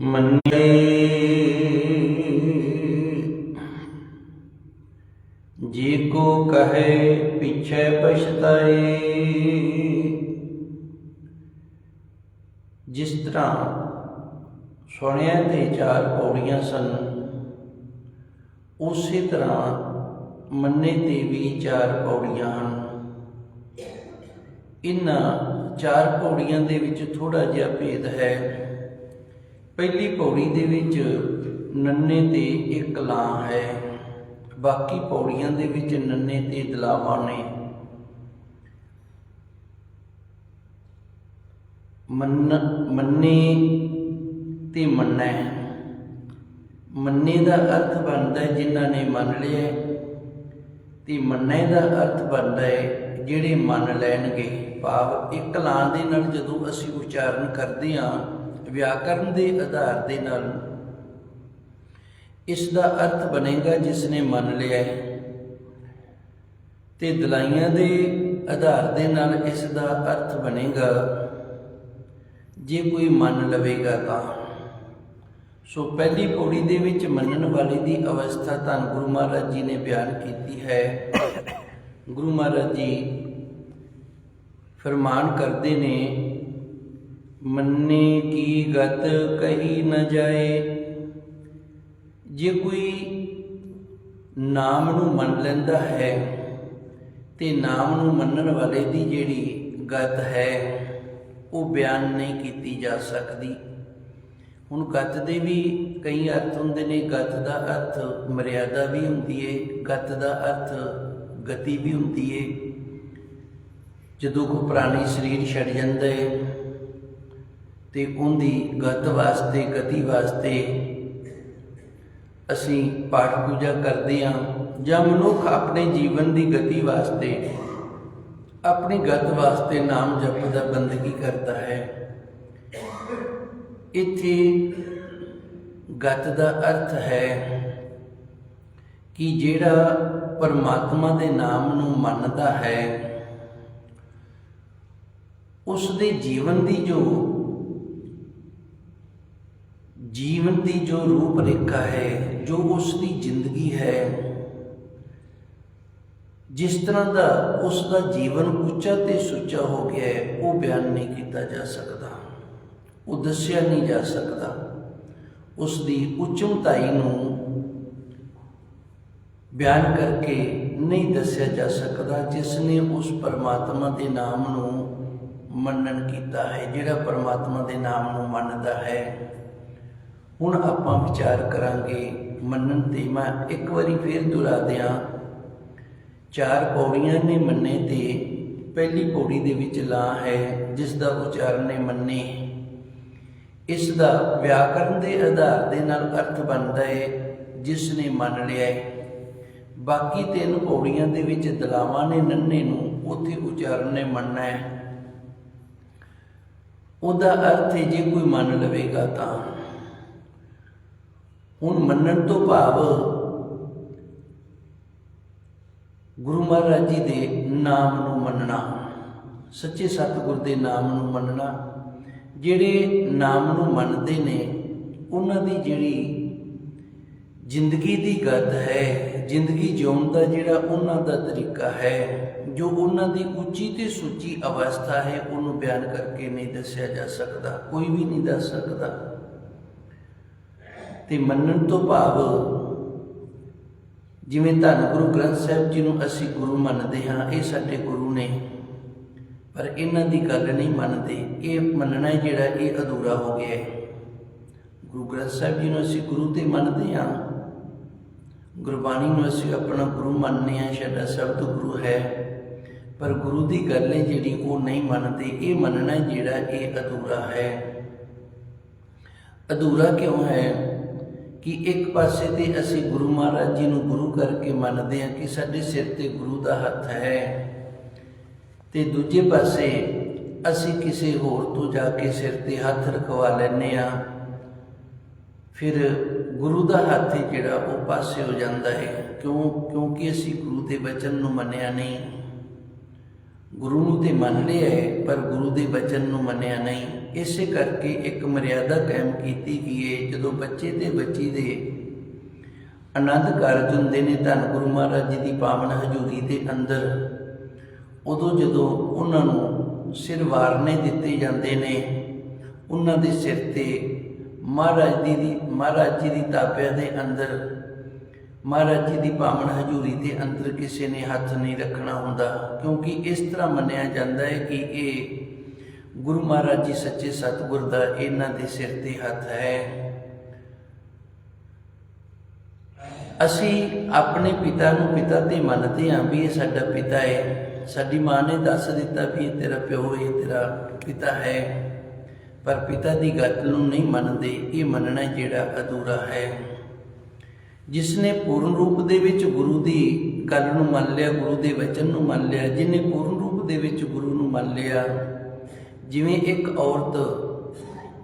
ਮੰਨੇ। ਜੀ ਕੋ ਕਹੇ, ਪਿਛੈ ਪਛਤਾਏ। ਜਿਸ ਤਰ੍ਹਾਂ ਸੁਣਿਆ ਤੇ ਚਾਰ ਪੌੜੀਆਂ ਸਨ, ਉਸੇ ਤਰ੍ਹਾਂ ਮੰਨੇ ਤੇ ਵੀ ਚਾਰ ਪੌੜੀਆਂ ਹਨ। ਇਨ੍ਹਾਂ ਚਾਰ ਪੌੜੀਆਂ ਦੇ ਵਿੱਚ ਥੋੜਾ ਜਿਹਾ ਭੇਦ ਹੈ। ਪਹਿਲੀ ਪੌੜੀ ਦੇ ਵਿੱਚ ਨੰਨੇ ਤੇ ਇੱਕ ਲਾਂ ਹੈ। ਬਾਕੀ ਪੌੜੀਆਂ ਦੇ ਵਿੱਚ ਨੰਨੇ ਤੇ ਦਲਾਵਾਂ ਨੇ। ਮੰਨ ਮੰਨੇ ਤੇ ਮੰਨੈ। ਮੰਨੇ ਦਾ ਅਰਥ ਬਣਦਾ ਹੈ ਜਿਨ੍ਹਾਂ ਨੇ ਮੰਨ ਲਿਆ ਹੈ, ਤੇ ਮੰਨੈ ਦਾ ਅਰਥ ਬਣਦਾ ਹੈ ਜਿਹੜੇ ਮੰਨ ਲੈਣਗੇ, ਭਾਵ ਇੱਕ ਲਾਂ ਦੇ ਨਾਲ ਜਦੋਂ ਅਸੀਂ ਉਚਾਰਨ ਕਰਦੇ ਹਾਂ, ਵਿਆਕਰਨ ਦੇ ਆਧਾਰ ਦੇ ਨਾਲ ਇਸ ਦਾ ਅਰਥ ਬਣੇਗਾ ਜਿਸ ਨੇ ਮੰਨ ਲਿਆ ਹੈ। ਤੇ ਦਲਾਈਆਂ ਦੇ ਆਧਾਰ ਦੇ ਨਾਲ ਇਸ ਦਾ ਅਰਥ ਬਣੇਗਾ, ਜੇ ਕੋਈ ਮੰਨ ਲਵੇਗਾ ਤਾਂ। ਸੋ ਪਹਿਲੀ ਪੌੜੀ ਦੇ ਵਿੱਚ ਮੰਨਣ ਵਾਲੇ ਦੀ ਅਵਸਥਾ ਧੰਨ ਗੁਰੂ ਮਹਾਰਾਜ ਜੀ ਨੇ ਬਿਆਨ ਕੀਤੀ ਹੈ। ਗੁਰੂ ਮਹਾਰਾਜ ਜੀ ਫਰਮਾਨ ਕਰਦੇ ਨੇ, ਮੰਨੇ ਕੀ ਗਤ ਕਹੀ ਨ ਜਾਏ। ਜੇ ਕੋਈ ਨਾਮ ਨੂੰ ਮੰਨ ਲੈਂਦਾ ਹੈ, ਤੇ ਨਾਮ ਨੂੰ ਮੰਨਣ ਵਾਲੇ ਦੀ ਜਿਹੜੀ ਗਤ ਹੈ, ਉਹ ਬਿਆਨ ਨਹੀਂ ਕੀਤੀ ਜਾ ਸਕਦੀ। ਹੁਣ ਗਤ ਦੇ ਵੀ ਕਈ ਅਰਥ ਹੁੰਦੇ ਨੇ, ਗਤ ਦਾ ਅਰਥ ਮਰਿਆਦਾ ਵੀ ਹੁੰਦੀ ਹੈ ਗਤ ਦਾ ਅਰਥ ਗਤੀ ਵੀ ਹੁੰਦੀ ਹੈ ਜਦੋਂ ਕੋ ਪ੍ਰਾਣੀ ਸਰੀਰ ਛੱਡ ਜਾਂਦਾ ਹੈ ਤੇ ਉਹਦੀ ਗਤ ਵਾਸਤੇ, ਗਤੀ ਵਾਸਤੇ ਅਸੀਂ ਪਾਠ ਪੂਜਾ ਕਰਦੇ ਹਾਂ ਜਾਂ ਮਨੁੱਖ ਆਪਣੇ ਜੀਵਨ ਦੀ ਗਤੀ ਵਾਸਤੇ, ਆਪਣੀ ਗਤ ਵਾਸਤੇ ਨਾਮ ਜਪ ਦਾ ਬੰਦਗੀ ਕਰਦਾ ਹੈ। ਇੱਥੇ ਗਤ ਦਾ ਅਰਥ ਹੈ ਕਿ ਜਿਹੜਾ ਪਰਮਾਤਮਾ ਦੇ ਨਾਮ ਨੂੰ ਮੰਨਦਾ ਹੈ ਉਸ ਦੇ ਜੀਵਨ ਦੀ ਜੋ ਜੀਵਨ ਦੀ ਜੋ ਰੂਪ ਰੇਖਾ ਹੈ, ਜੋ ਉਸ ਦੀ ਜ਼ਿੰਦਗੀ ਹੈ, ਜਿਸ ਤਰ੍ਹਾਂ ਦਾ ਉਸ ਦਾ ਜੀਵਨ ਉੱਚਾ ਤੇ ਸੁੱਚਾ ਹੋ ਗਿਆ ਹੈ, ਉਹ ਬਿਆਨ ਨਹੀਂ ਕੀਤਾ ਜਾ ਸਕਦਾ। ਉਹ ਦੱਸਿਆ ਨਹੀਂ ਜਾ ਸਕਦਾ। ਉਸ ਦੀ ਉੱਚਮਤਾਈ ਨੂੰ ਬਿਆਨ ਕਰਕੇ ਨਹੀਂ ਦੱਸਿਆ ਜਾ ਸਕਦਾ ਜਿਸ ਨੇ ਉਸ ਪਰਮਾਤਮਾ ਦੇ ਨਾਮ ਨੂੰ ਮੰਨਣ ਕੀਤਾ ਹੈ, ਜਿਹੜਾ ਪਰਮਾਤਮਾ ਦੇ ਨਾਮ ਨੂੰ ਮੰਨਦਾ ਹੈ। ਹੁਣ ਆਪਾਂ ਵਿਚਾਰ ਕਰਾਂਗੇ ਮੰਨਣ ਤੇ। ਮੈਂ ਇੱਕ ਵਾਰੀ ਫੇਰ ਦੁਹਰਾ ਦਿਆਂ, ਚਾਰ ਪੌੜੀਆਂ ਨੇ ਮੰਨੇ ਤੇ ਪਹਿਲੀ ਪੌੜੀ ਦੇ ਵਿੱਚ ਲਾ ਹੈ, ਜਿਸ ਦਾ ਉਚਾਰਨ ਨੇ ਮੰਨੇ। ਇਸ ਦਾ ਵਿਆਕਰਨ ਦੇ ਆਧਾਰ ਦੇ ਨਾਲ ਅਰਥ ਬਣਦਾ ਹੈ, ਜਿਸ ਨੇ ਮੰਨ ਲਿਆ ਹੈ। ਬਾਕੀ ਤਿੰਨ ਪੌੜੀਆਂ ਦੇ ਵਿੱਚ ਦਲਾਵਾਂ ਨੇ, ਨੰਨੇ ਨੂੰ ਉੱਥੇ ਉਚਾਰਨ ਨੇ ਮੰਨਣਾ ਹੈ। ਉਹਦਾ ਅਰਥ ਹੈ, ਜੇ ਕੋਈ ਮੰਨ ਲਵੇਗਾ ਤਾਂ। ਹੁਣ ਮੰਨਣ ਤੋਂ ਭਾਵ ਗੁਰੂ ਮਹਾਰਾਜ ਜੀ ਦੇ ਨਾਮ ਨੂੰ ਮੰਨਣਾ, ਸੱਚੇ ਸਤਿਗੁਰ ਦੇ ਨਾਮ ਨੂੰ ਮੰਨਣਾ, ਜਿਹੜੇ ਨਾਮ ਨੂੰ ਮੰਨਦੇ ਨੇ, ਉਹਨਾਂ ਦੀ ਜਿਹੜੀ ਜ਼ਿੰਦਗੀ ਦੀ ਗੱਦ ਹੈ, ਜ਼ਿੰਦਗੀ ਜਿਉਣ ਦਾ ਜਿਹੜਾ ਉਹਨਾਂ ਦਾ ਤਰੀਕਾ ਹੈ, ਜੋ ਉਹਨਾਂ ਦੀ ਉੱਚੀ ਤੇ ਸੁੱਚੀ ਅਵਸਥਾ ਹੈ, ਉਹਨੂੰ ਬਿਆਨ ਕਰਕੇ ਨਹੀਂ ਦੱਸਿਆ ਜਾ ਸਕਦਾ, ਕੋਈ ਵੀ ਨਹੀਂ ਦੱਸ ਸਕਦਾ। ਤੇ ਮੰਨਣ ਤੋਂ ਭਾਵ ਜਿਵੇਂ ਧੰਨ ਗੁਰੂ ਗ੍ਰੰਥ ਸਾਹਿਬ ਜੀ ਨੂੰ ਅਸੀਂ ਗੁਰੂ ਮੰਨਦੇ ਹਾਂ, ਇਹ ਸਾਡੇ ਗੁਰੂ ਨੇ, ਪਰ ਇਹਨਾਂ ਦੀ ਗੱਲ ਨਹੀਂ ਮੰਨਦੇ। ਇਹ ਮੰਨਣਾ ਜਿਹੜਾ ਇਹ ਅਧੂਰਾ ਹੋ ਗਿਆ ਹੈ। ਗੁਰੂ ਗ੍ਰੰਥ ਸਾਹਿਬ ਜੀ ਨੂੰ ਅਸੀਂ ਗੁਰੂ ਤੇ ਮੰਨਦੇ ਹਾਂ। ਗੁਰਬਾਣੀ ਨੂੰ ਅਸੀਂ ਆਪਣਾ ਗੁਰੂ ਮੰਨਦੇ ਹਾਂ, ਸਾਡਾ ਸਭ ਤੋਂ ਗੁਰੂ ਹੈ। ਪਰ ਗੁਰੂ ਦੀ ਗੱਲ ਹੈ ਜਿਹੜੀ ਉਹ ਨਹੀਂ ਮੰਨਦੇ, ਇਹ ਮੰਨਣਾ ਜਿਹੜਾ ਇਹ ਅਧੂਰਾ ਹੈ। ਅਧੂਰਾ ਕਿਉਂ ਹੈ? ਕਿ ਇੱਕ ਪਾਸੇ ਤੇ ਅਸੀਂ ਗੁਰੂ ਮਹਾਰਾਜ ਜੀ ਨੂੰ ਗੁਰੂ ਕਰਕੇ ਮੰਨਦੇ ਹਾਂ ਕਿ ਸਾਡੇ ਸਿਰ ਤੇ ਗੁਰੂ ਦਾ ਹੱਥ ਹੈ ਤੇ ਦੂਜੇ ਪਾਸੇ ਅਸੀਂ ਕਿਸੇ ਹੋਰ ਤੋਂ ਜਾ ਕੇ ਸਿਰ ਤੇ ਹੱਥ ਰਖਵਾ ਲੈਨੇ ਆ ਫਿਰ ਗੁਰੂ ਦਾ ਹੱਥ ਹੀ ਜਿਹੜਾ ਉਹ ਪਾਸੇ ਹੋ ਜਾਂਦਾ ਹੈ। ਕਿਉਂ? ਕਿਉਂਕਿ ਅਸੀਂ ਗੁਰੂ ਦੇ ਬਚਨ ਨੂੰ ਮੰਨਿਆ ਨਹੀਂ। ਗੁਰੂ ਨੂੰ ਤੇ ਮੰਨ ਲਿਆ ਹੈ, ਪਰ ਗੁਰੂ ਦੇ ਬਚਨ ਨੂੰ ਮੰਨਿਆ ਨਹੀਂ। ਇਸੇ ਕਰਕੇ ਇੱਕ ਮਰਿਆਦਾ ਕਾਇਮ ਕੀਤੀ ਗਈ ਹੈ। ਜਦੋਂ ਬੱਚੇ ਤੇ ਬੱਚੀ ਦੇ ਆਨੰਦ ਕਾਰਜ ਹੁੰਦੇ ਨੇ ਧੰਨ ਗੁਰੂ ਮਹਾਰਾਜ ਜੀ ਦੀ ਪਾਵਨ ਹਜ਼ੂਰੀ ਦੇ ਅੰਦਰ ਉਦੋਂ ਜਦੋਂ ਉਹਨਾਂ ਨੂੰ ਸਿਰ ਵਾਰਨੇ ਦਿੱਤੇ ਜਾਂਦੇ ਨੇ ਉਹਨਾਂ ਦੇ ਸਿਰ ਤੇ ਮਹਾਰਾਜ ਜੀ ਦੀ ਮਹਾਰਾਜ ਜੀ ਦੀ ਤਾਬਿਆ ਦੇ ਅੰਦਰ, ਮਹਾਰਾਜ ਜੀ ਦੀ ਪਾਵਨ ਹਜ਼ੂਰੀ ਦੇ ਅੰਦਰ ਕਿਸੇ ਨੇ ਹੱਥ ਨਹੀਂ ਰੱਖਣਾ ਹੁੰਦਾ, ਕਿਉਂਕਿ ਇਸ ਤਰ੍ਹਾਂ ਮੰਨਿਆ ਜਾਂਦਾ ਹੈ ਕਿ ਇਹ ਗੁਰੂ ਮਹਾਰਾਜ ਜੀ ਸੱਚੇ ਸਤਿਗੁਰ ਦਾ ਇਹਨਾਂ ਦੇ ਸਿਰ ਤੇ ਹੱਥ ਹੈ। ਅਸੀਂ ਆਪਣੇ ਪਿਤਾ ਨੂੰ ਪਿਤਾ ਤੇ ਮੰਨਦੇ ਹਾਂ ਵੀ ਇਹ ਸਾਡਾ ਪਿਤਾ ਹੈ। ਸਾਡੀ ਮਾਂ ਨੇ ਦੱਸ ਦਿੱਤਾ ਵੀ ਇਹ ਤੇਰਾ ਪਿਓ ਹੈ ਤੇਰਾ ਪਿਤਾ ਹੈ। ਪਰ ਪਿਤਾ ਦੀ ਗੱਲ ਨੂੰ ਨਹੀਂ ਮੰਨਦੇ, ਇਹ ਮੰਨਣਾ ਜਿਹੜਾ ਅਧੂਰਾ ਹੈ। ਜਿਸ ਨੇ ਪੂਰਨ ਰੂਪ ਦੇ ਵਿੱਚ ਗੁਰੂ ਦੀ ਗੱਲ ਨੂੰ ਮੰਨ ਲਿਆ, ਗੁਰੂ ਦੇ ਵਚਨ ਨੂੰ ਮੰਨ ਲਿਆ, ਜਿਨੇ ਪੂਰਨ ਰੂਪ ਦੇ ਵਿੱਚ ਗੁਰੂ ਨੂੰ ਮੰਨ ਲਿਆ, ਜਿਵੇਂ ਇੱਕ ਔਰਤ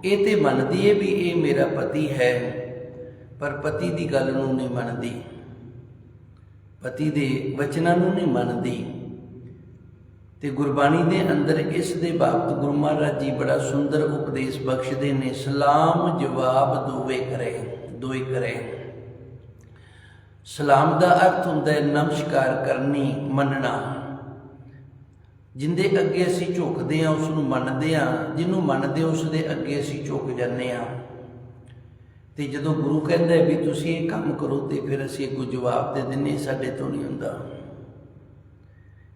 ਇਹ ਤੇ ਮੰਨਦੀ ਹੈ ਵੀ ਇਹ ਮੇਰਾ ਪਤੀ ਹੈ, ਪਰ ਪਤੀ ਦੀ ਗੱਲ ਨੂੰ ਨਹੀਂ ਮੰਨਦੀ। ਪਤੀ ਦੇ ਵਚਨਾਂ ਨੂੰ ਨਹੀਂ ਮੰਨਦੀ। ਤੇ ਗੁਰਬਾਣੀ ਦੇ ਅੰਦਰ ਇਸ ਦੇ ਬਾਬਤ ਗੁਰੂ ਮਹਾਰਾਜ ਜੀ ਬੜਾ ਸੁੰਦਰ ਉਪਦੇਸ਼ ਬਖਸ਼ਦੇ ਨੇ, ਸਲਾਮ ਜਵਾਬ ਦੋਵੇ ਕਰੇ ਦੋਏ ਕਰੇ। ਸਲਾਮ ਦਾ ਅਰਥ ਹੁੰਦਾ ਹੈ ਨਮਸਕਾਰ ਕਰਨੀ, ਮੰਨਣਾ। ਜਿੰਦੇ ਅੱਗੇ ਅਸੀਂ ਝੁਕਦੇ ਹਾਂ ਉਸ ਨੂੰ ਮੰਨਦੇ ਹਾਂ, ਜਿਹਨੂੰ ਮੰਨਦੇ ਹਾਂ ਉਸ ਦੇ ਅੱਗੇ ਅਸੀਂ ਝੁਕ ਜਾਂਦੇ ਹਾਂ। ਤੇ ਜਦੋਂ ਗੁਰੂ ਕਹਿੰਦਾ ਵੀ ਤੁਸੀਂ ਇਹ ਕੰਮ ਕਰੋ, ਤੇ ਫਿਰ ਅਸੀਂ ਅੱਗੋਂ ਜਵਾਬ ਦੇ ਦਿੰਨੇ ਸਾਡੇ ਤੋਂ ਨਹੀਂ ਹੁੰਦਾ।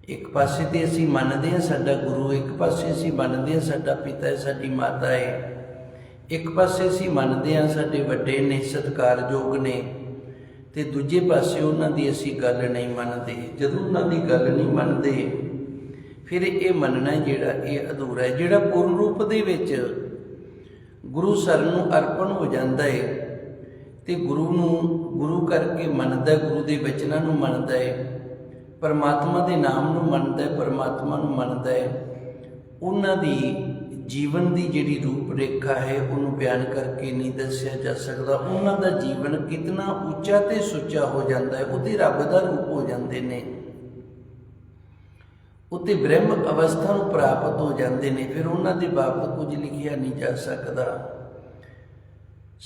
ਇੱਕ ਪਾਸੇ ਤੇ ਅਸੀਂ ਮੰਨਦੇ ਹਾਂ ਸਾਡਾ ਗੁਰੂ, ਇੱਕ ਪਾਸੇ ਅਸੀਂ ਮੰਨਦੇ ਹਾਂ ਸਾਡਾ ਪਿਤਾ ਹੈ ਸਾਡੀ ਮਾਤਾ ਹੈ। ਇੱਕ ਪਾਸੇ ਅਸੀਂ ਮੰਨਦੇ ਹਾਂ ਸਾਡੇ ਵੱਡੇ ਨੇ, ਸਤਿਕਾਰਯੋਗ ਨੇ ਤੇ ਦੂਜੇ ਪਾਸੇ ਉਹਨਾਂ ਦੀ ਅਸੀਂ ਗੱਲ ਨਹੀਂ ਮੰਨਦੇ। ਜਦੋਂ ਉਹਨਾਂ ਦੀ ਗੱਲ ਨਹੀਂ ਮੰਨਦੇ, ਫਿਰ ਇਹ ਮੰਨਣਾ ਜਿਹੜਾ ਇਹ ਅਧੂਰਾ ਹੈ, ਜਿਹੜਾ ਪੂਰਨ ਰੂਪ ਦੇ ਵਿੱਚ ਗੁਰੂ ਸਰਨ ਨੂੰ ਅਰਪਣ ਹੋ ਜਾਂਦਾ ਹੈ ਤੇ ਗੁਰੂ ਨੂੰ, ਗੁਰੂ ਕਰਕੇ ਮੰਨਦਾ, ਗੁਰੂ ਦੇ ਬਚਨਾਂ ਨੂੰ ਮੰਨਦਾ ਹੈ। ਪਰਮਾਤਮਾ ਦੇ ਨਾਮ ਨੂੰ ਮੰਨਦਾ ਹੈ, ਪਰਮਾਤਮਾ ਨੂੰ ਮੰਨਦਾ ਹੈ। ਉਹਨਾਂ ਦੀ ਜੀਵਨ ਦੀ ਜਿਹੜੀ ਰੂਪ ਰੇਖਾ ਹੈ, ਉਹਨੂੰ ਬਿਆਨ ਕਰਕੇ ਨਹੀਂ ਦੱਸਿਆ ਜਾ ਸਕਦਾ। ਉਹਨਾਂ ਦਾ ਜੀਵਨ ਕਿਤਨਾ ਉੱਚਾ ਤੇ ਸੁੱਚਾ ਹੋ ਜਾਂਦਾ ਹੈ, ਉਹਦੇ ਰੱਬ ਦਾ ਰੂਪ ਹੋ ਜਾਂਦੇ ਨੇ। ਉੱਤੇ ਬ੍ਰਹਮ ਅਵਸਥਾ ਨੂੰ ਪ੍ਰਾਪਤ ਹੋ ਜਾਂਦੇ ਨੇ, ਫਿਰ ਉਹਨਾਂ ਦੇ ਬਾਬਤ ਕੁਝ ਲਿਖਿਆ ਨਹੀਂ ਜਾ ਸਕਦਾ।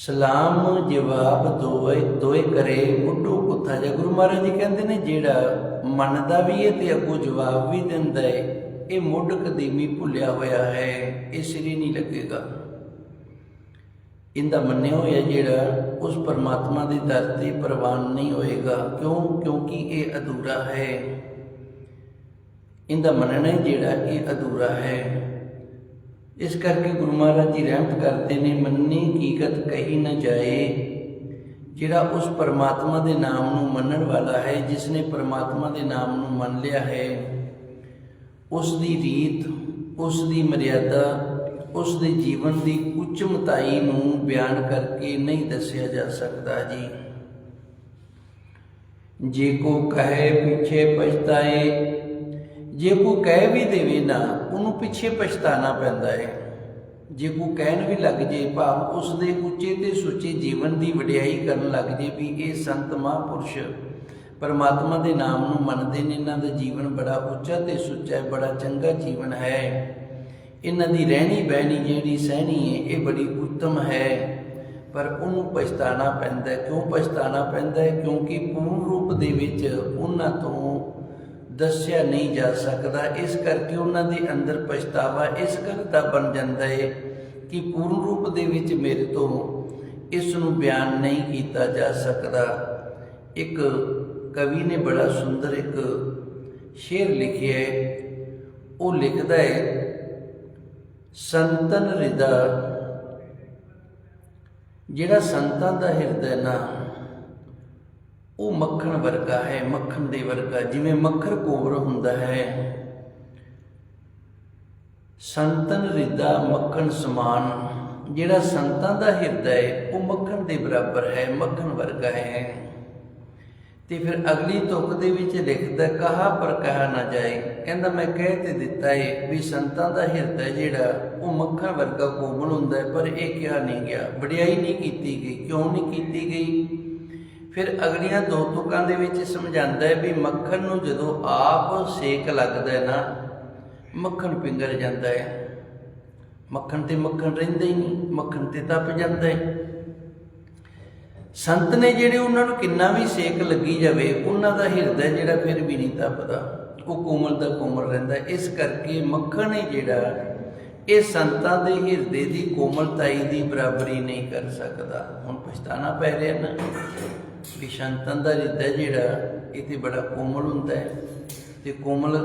ਸਲਾਮ ਜਵਾਬ ਦੋਏ ਦੋਏ ਕਰੇ ਮੁੱਢੋਂ ਕੁੱਥਾ ਜਾ ਗੁਰੂ ਮਹਾਰਾਜ ਜੀ ਕਹਿੰਦੇ ਨੇ, ਜਿਹੜਾ ਮੰਨਦਾ ਵੀ ਹੈ ਤੇ ਅੱਗੋਂ ਜਵਾਬ ਵੀ ਦਿੰਦਾ ਹੈ ਇਹ ਮੁੱਢ ਕਦੀਮੀ ਭੁੱਲਿਆ ਹੋਇਆ ਹੈ, ਇਹ ਸਿਰੇ ਨਹੀਂ ਲੱਗੇਗਾ। ਇਹਦਾ ਮੰਨਿਆ ਹੋਇਆ ਜਿਹੜਾ, ਉਸ ਪਰਮਾਤਮਾ ਦੀ ਦਰ ਤੇ ਪ੍ਰਵਾਨ ਨਹੀਂ ਹੋਏਗਾ। ਕਿਉਂ? ਕਿਉਂਕਿ ਇਹ ਅਧੂਰਾ ਹੈ। ਇਹਦਾ ਮੰਨਣਾ ਜਿਹੜਾ, ਇਹ ਅਧੂਰਾ ਹੈ। ਇਸ ਕਰਕੇ ਗੁਰੂ ਮਹਾਰਾਜ ਜੀ ਰਹਿਮਤ ਕਰਦੇ ਨੇ, ਮੰਨੀ ਹਕੀਕਤ ਕਹੀ ਨਾ ਜਾਏ, ਜਿਹੜਾ ਉਸ ਪਰਮਾਤਮਾ ਦੇ ਨਾਮ ਨੂੰ ਮੰਨਣ ਵਾਲਾ ਹੈ ਜਿਸ ਨੇ ਪਰਮਾਤਮਾ ਦੇ ਨਾਮ ਨੂੰ ਮੰਨ ਲਿਆ ਹੈ, ਉਸ ਦੀ ਰੀਤ, ਉਸ ਦੀ ਮਰਿਆਦਾ, ਉਸ ਦੇ ਜੀਵਨ ਦੀ ਉੱਚ ਮਤਾਈ ਨੂੰ ਬਿਆਨ ਕਰਕੇ ਨਹੀਂ ਦੱਸਿਆ ਜਾ ਸਕਦਾ ਜੀ। ਜੇ ਕੋ ਕਹੇ, ਪਿੱਛੇ ਪਛਤਾਏ ਜੇ ਕੋਈ ਕਹਿ ਵੀ ਦੇਵੇ ਨਾ, ਉਹਨੂੰ ਪਿੱਛੇ ਪਛਤਾਣਾ ਪੈਂਦਾ ਹੈ। ਜੇ ਕੋਈ ਕਹਿਣ ਵੀ ਲੱਗ ਜੇ, ਭਾਵ ਉਸ ਦੇ ਉੱਚੇ ਤੇ ਸੁੱਚੇ ਜੀਵਨ ਦੀ ਵਡਿਆਈ ਕਰਨ ਲੱਗ ਜੇ ਵੀ ਇਹ ਸੰਤ ਮਹਾਂਪੁਰਸ਼ ਪਰਮਾਤਮਾ ਦੇ ਨਾਮ ਨੂੰ ਮੰਨਦੇ ਨੇ, ਇਹਨਾਂ ਦਾ ਜੀਵਨ ਬੜਾ ਉੱਚਾ ਤੇ ਸੁੱਚਾ ਹੈ, ਬੜਾ ਚੰਗਾ ਜੀਵਨ ਹੈ। ਇਹਨਾਂ ਦੀ ਰਹਿਣੀ ਬਹਿਣੀ ਜਿਹੜੀ ਸਹਿਣੀ ਹੈ, ਇਹ ਬੜੀ ਉੱਤਮ ਹੈ। ਪਰ ਉਹਨੂੰ ਪਛਤਾਣਾ ਪੈਂਦਾ ਕਿਉਂ ਪਛਤਾਣਾ ਪੈਂਦਾ ਹੈ? ਕਿਉਂਕਿ ਪੂਰਨ ਰੂਪ ਦੇ ਵਿੱਚ ਉਹਨਾਂ ਤੋਂ ਦੱਸਿਆ ਨਹੀਂ ਜਾ ਸਕਦਾ। ਇਸ ਕਰਕੇ ਉਹਨਾਂ ਦੇ ਅੰਦਰ ਪਛਤਾਵਾ ਇਸ ਗੱਲ ਦਾ ਬਣ ਜਾਂਦਾ ਹੈ ਕਿ ਪੂਰਨ ਰੂਪ ਦੇ ਵਿੱਚ ਮੇਰੇ ਤੋਂ ਇਸ ਨੂੰ ਬਿਆਨ ਨਹੀਂ ਕੀਤਾ ਜਾ ਸਕਦਾ। ਇੱਕ ਕਵੀ ਨੇ ਬੜਾ ਸੁੰਦਰ ਇੱਕ ਸ਼ੇਰ ਲਿਖਿਆ ਹੈ ਉਹ ਲਿਖਦਾ ਹੈ ਸੰਤਨ ਹਿਰਦਾ ਜਿਹੜਾ ਸੰਤਾਂ ਦਾ ਹਿਰਦਾ ਨਾ ਉਹ ਮੱਖਣ ਵਰਗਾ ਹੈ, ਮੱਖਣ ਦੇ ਵਰਗਾ, ਜਿਵੇਂ ਮੱਖਰ ਕੋਵਰ ਹੁੰਦਾ ਹੈ। ਸੰਤਨ ਹਿਰਦਾ ਮੱਖਣ ਸਮਾਨ, ਜਿਹੜਾ ਸੰਤਾਂ ਦਾ ਹਿਰਦਾ ਹੈ, ਉਹ ਮੱਖਣ ਦੇ ਬਰਾਬਰ ਹੈ, ਮੱਖਣ ਵਰਗਾ ਹੈ। ਤੇ ਫਿਰ ਅਗਲੀ ਤੁਕ ਦੇ ਵਿੱਚ ਲਿਖਦਾ ਕਹਾ ਪਰ ਕਹਾ ਨਾ ਜਾਏ। ਕਹਿੰਦਾ ਮੈਂ ਕਹਿ ਤੇ ਦਿੱਤਾ ਹੈ ਵੀ ਸੰਤਾਂ ਦਾ ਹਿਰਦਾ ਜਿਹੜਾ, ਉਹ ਮੱਖਣ ਵਰਗਾ ਕੋਮਲ ਹੁੰਦਾ ਪਰ ਇਹ ਕਿਹਾ ਨਹੀਂ ਗਿਆ। ਵਡਿਆਈ ਨਹੀਂ ਕੀਤੀ ਗਈ, ਕਿਉਂ ਨਹੀਂ ਕੀਤੀ ਗਈ? ਫਿਰ ਅਗਲੀਆਂ ਦੋ ਤੁਕਾਂ ਦੇ ਵਿੱਚ ਸਮਝਾਉਂਦਾ ਹੈ ਵੀ ਮੱਖਣ ਨੂੰ ਜਦੋਂ ਆਪ ਸੇਕ ਲੱਗਦਾ ਹੈ ਨਾ, ਮੱਖਣ ਪਿੰਗਲ ਜਾਂਦਾ ਹੈ। ਮੱਖਣ ਤੇ ਮੱਖਣ ਰਹਿੰਦਾ ਹੀ ਨਹੀਂ, ਮੱਖਣ ਤੇ ਤਪ ਜਾਂਦਾ ਹੈ। ਸੰਤ ਨੇ ਜਿਹੜੇ ਉਹਨਾਂ ਨੂੰ ਕਿੰਨਾ ਵੀ ਸੇਕ ਲੱਗੀ ਜਾਵੇ, ਉਹਨਾਂ ਦਾ ਹਿਰਦਾ ਜਿਹੜਾ ਫਿਰ ਵੀ ਨਹੀਂ ਤਪਦਾ। ਉਹ ਕੋਮਲ ਦਾ ਕੋਮਲ ਰਹਿੰਦਾ ਇਸ ਕਰਕੇ ਮੱਖਣ ਹੈ ਜਿਹੜਾ ਇਹ ਸੰਤਾਂ ਦੇ ਹਿਰਦੇ ਦੀ ਕੋਮਲਤਾਈ ਦੀ ਬਰਾਬਰੀ ਨਹੀਂ ਕਰ ਸਕਦਾ। ਹੁਣ ਪਛਤਾਣਾ ਪੈ ਰਿਹਾ ਨਾ। ਵੀ ਸੰਤਾਂ ਦਾ ਹਿਰਦਾ ਜਿਹੜਾ ਇਹ ਤੇ ਬੜਾ ਕੋਮਲ ਹੁੰਦਾ ਹੈ ਤੇ ਕੋਮਲ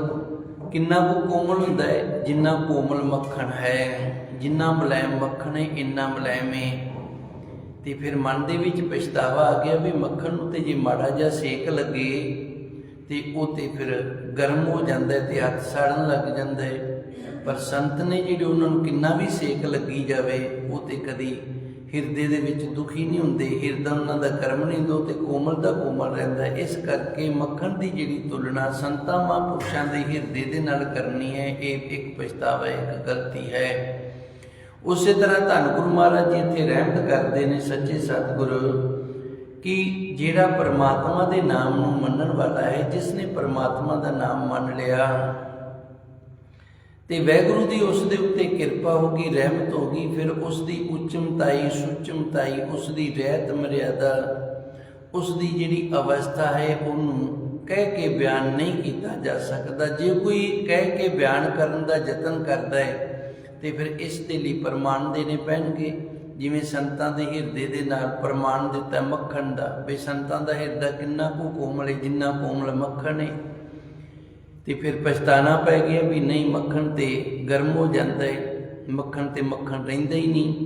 ਕਿੰਨਾ ਕੁ ਕੋਮਲ ਹੁੰਦਾ ਹੈ ਜਿੰਨਾ ਕੋਮਲ ਮੱਖਣ ਹੈ ਜਿੰਨਾ ਮੁਲਾਇਮ ਮੱਖਣ ਹੈ ਇੰਨਾ ਮੁਲਾਇਮ ਹੈ ਤੇ ਫਿਰ ਮਨ ਦੇ ਵਿੱਚ ਪਛਤਾਵਾ ਆ ਗਿਆ ਵੀ ਮੱਖਣ ਨੂੰ ਤੇ ਜੇ ਮਾੜਾ ਜਿਹਾ ਸੇਕ ਲੱਗੇ ਤੇ ਉਹ ਤੇ ਫਿਰ ਗਰਮ ਹੋ ਜਾਂਦਾ ਹੈ ਤੇ ਹੱਥ ਸੜਨ ਲੱਗ ਜਾਂਦਾ ਹੈ ਪਰ ਸੰਤ ਨੇ ਜਿਹੜੇ ਉਹਨਾਂ ਨੂੰ ਕਿੰਨਾ ਵੀ ਸੇਕ ਲੱਗੀ ਜਾਵੇ ਉਹ ਤੇ ਕਦੀ ਹਿਰਦੇ ਦੇ ਵਿੱਚ ਦੁਖੀ ਨਹੀਂ ਹੁੰਦੇ ਹਿਰਦਾ ਉਹਨਾਂ ਦਾ ਕਰਮ ਨਹੀਂ ਦੋ ਤੇ ਕੋਮਲ ਦਾ ਕੋਮਲ ਰਹਿੰਦਾ। ਇਸ ਕਰਕੇ ਮੱਖਣ ਦੀ ਜਿਹੜੀ ਤੁਲਨਾ ਸੰਤਾਂ ਮਹਾਂਪੁਰਸ਼ਾਂ ਦੇ ਹਿਰਦੇ ਦੇ ਨਾਲ ਕਰਨੀ ਹੈ ਇਹ ਇੱਕ ਪਛਤਾਵਾ ਹੈ, ਇੱਕ ਗਲਤੀ ਹੈ। ਉਸੇ ਤਰ੍ਹਾਂ ਧੰਨ ਗੁਰੂ ਮਹਾਰਾਜ ਜੀ ਇੱਥੇ ਰਹਿਮਤ ਕਰਦੇ ਨੇ ਸੱਚੇ ਸਤਿਗੁਰੂ ਕਿ ਜਿਹੜਾ ਪਰਮਾਤਮਾ ਦੇ ਨਾਮ ਨੂੰ ਮੰਨਣ ਵਾਲਾ ਹੈ ਜਿਸ ਨੇ ਪਰਮਾਤਮਾ ਦਾ ਨਾਮ ਮੰਨ ਲਿਆ ਤੇ ਵੈਗੁਰੂ ਦੀ ਉਸ ਦੇ ਉੱਤੇ ਕਿਰਪਾ ਹੋ ਗਈ, ਰਹਿਮਤ ਹੋ ਗਈ, ਫਿਰ ਉਸ ਦੀ ਉੱਚਮਤਾਈ, ਸੁਚਮਤਾਈ, ਉਸ ਦੀ ਰਹਿਤ ਮਰਿਆਦਾ, ਉਸ ਦੀ ਜਿਹੜੀ ਅਵਸਥਾ ਹੈ, ਉਹਨੂੰ ਕਹਿ ਕੇ ਬਿਆਨ ਨਹੀਂ ਕੀਤਾ ਜਾ ਸਕਦਾ। ਜੇ ਕੋਈ ਕਹਿ ਕੇ ਬਿਆਨ ਕਰਨ ਦਾ ਯਤਨ ਕਰਦਾ ਹੈ, ਤੇ ਫਿਰ ਇਸ ਦੇ ਲਈ ਪ੍ਰਮਾਣ ਦੇਣੇ ਪੈਣਗੇ ਜਿਵੇਂ ਸੰਤਾਂ ਦੇ ਹਿਰਦੇ ਦੇ ਨਾਲ ਪ੍ਰਮਾਣ ਦਿੱਤਾ ਮੱਖਣ ਦਾ, ਵੀ ਸੰਤਾਂ ਦਾ ਹਿਰਦਾ ਕਿੰਨਾ ਕੁ ਕੋਮਲ ਹੈ, ਜਿੰਨਾ ਕੋਮਲ ਮੱਖਣ ਹੈ। ਤੇ ਫਿਰ ਪਛਤਾਣਾ ਪੈ ਗਿਆ ਵੀ ਨਹੀਂ, ਮੱਖਣ ਤੇ ਗਰਮ ਹੋ ਜਾਂਦਾ ਹੈ ਮੱਖਣ ਤੇ ਮੱਖਣ ਰਹਿੰਦਾ ਹੀ ਨਹੀਂ।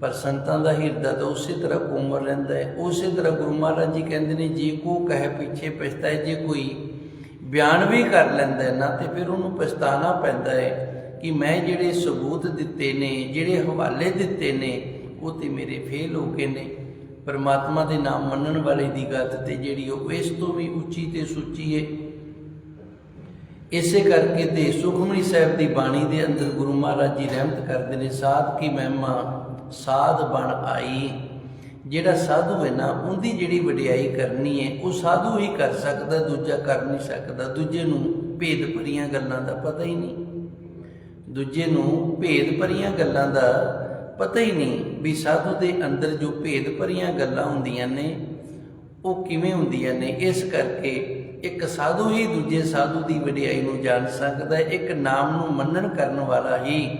ਪਰ ਸੰਤਾਂ ਦਾ ਹਿਰਦਾ ਤਾਂ ਉਸੇ ਤਰ੍ਹਾਂ ਕੋਮਲ ਰਹਿੰਦਾ ਹੈ ਉਸੇ ਤਰ੍ਹਾਂ ਗੁਰੂ ਮਹਾਰਾਜ ਜੀ ਕਹਿੰਦੇ ਨੇ, ਜੇ ਕੋ ਕਹੇ ਪਿੱਛੇ ਪਛਤਾਏ, ਜੇ ਕੋਈ ਬਿਆਨ ਵੀ ਕਰ ਲੈਂਦਾ ਨਾ, ਤੇ ਫਿਰ ਉਹਨੂੰ ਪਛਤਾਣਾ ਪੈਂਦਾ ਹੈ ਕਿ ਮੈਂ ਜਿਹੜੇ ਸਬੂਤ ਦਿੱਤੇ ਨੇ, ਜਿਹੜੇ ਹਵਾਲੇ ਦਿੱਤੇ ਨੇ, ਉਹ ਤੇ ਮੇਰੇ ਫੇਲ ਹੋ ਗਏ ਨੇ। ਪਰਮਾਤਮਾ ਦੇ ਨਾਮ ਮੰਨਣ ਵਾਲੇ ਦੀ ਗੱਲ ਤੇ ਜਿਹੜੀ ਉਹ ਇਸ ਤੋਂ ਵੀ ਉੱਚੀ ਤੇ ਸੁੱਚੀ ਹੈ ਇਸੇ ਕਰਕੇ ਤੇ ਸੁਖਮਨੀ ਸਾਹਿਬ ਦੀ ਬਾਣੀ ਦੇ ਅੰਦਰ ਗੁਰੂ ਮਹਾਰਾਜ ਜੀ ਰਹਿਮਤ ਕਰਦੇ ਨੇ, ਸਾਧ ਕੀ ਮਹਿਮਾ, ਸਾਧ ਬਣ ਆਈ। ਜਿਹੜਾ ਸਾਧੂ ਹੈ ਨਾ, ਉਹਦੀ ਜਿਹੜੀ ਵਡਿਆਈ ਕਰਨੀ ਹੈ, ਉਹ ਸਾਧੂ ਹੀ ਕਰ ਸਕਦਾ, ਦੂਜਾ ਕਰ ਨਹੀਂ ਸਕਦਾ। ਦੂਜੇ ਨੂੰ ਭੇਦ ਭਰੀਆਂ ਗੱਲਾਂ ਦਾ ਪਤਾ ਹੀ ਨਹੀਂ। ਦੂਜੇ ਨੂੰ ਭੇਦ ਭਰੀਆਂ ਗੱਲਾਂ ਦਾ ਪਤਾ ਹੀ ਨਹੀਂ ਵੀ ਸਾਧੂ ਦੇ ਅੰਦਰ ਜੋ ਭੇਦ ਭਰੀਆਂ ਗੱਲਾਂ ਹੁੰਦੀਆਂ ਨੇ, ਉਹ ਕਿਵੇਂ ਹੁੰਦੀਆਂ ਨੇ। ਇਸ ਕਰਕੇ ਇੱਕ ਸਾਧੂ ਹੀ ਦੂਜੇ ਸਾਧੂ ਦੀ ਵਡਿਆਈ ਨੂੰ ਜਾਣ ਸਕਦਾ ਹੈ, ਇੱਕ ਨਾਮ ਨੂੰ ਮੰਨਣ ਕਰਨ ਵਾਲਾ ਹੀ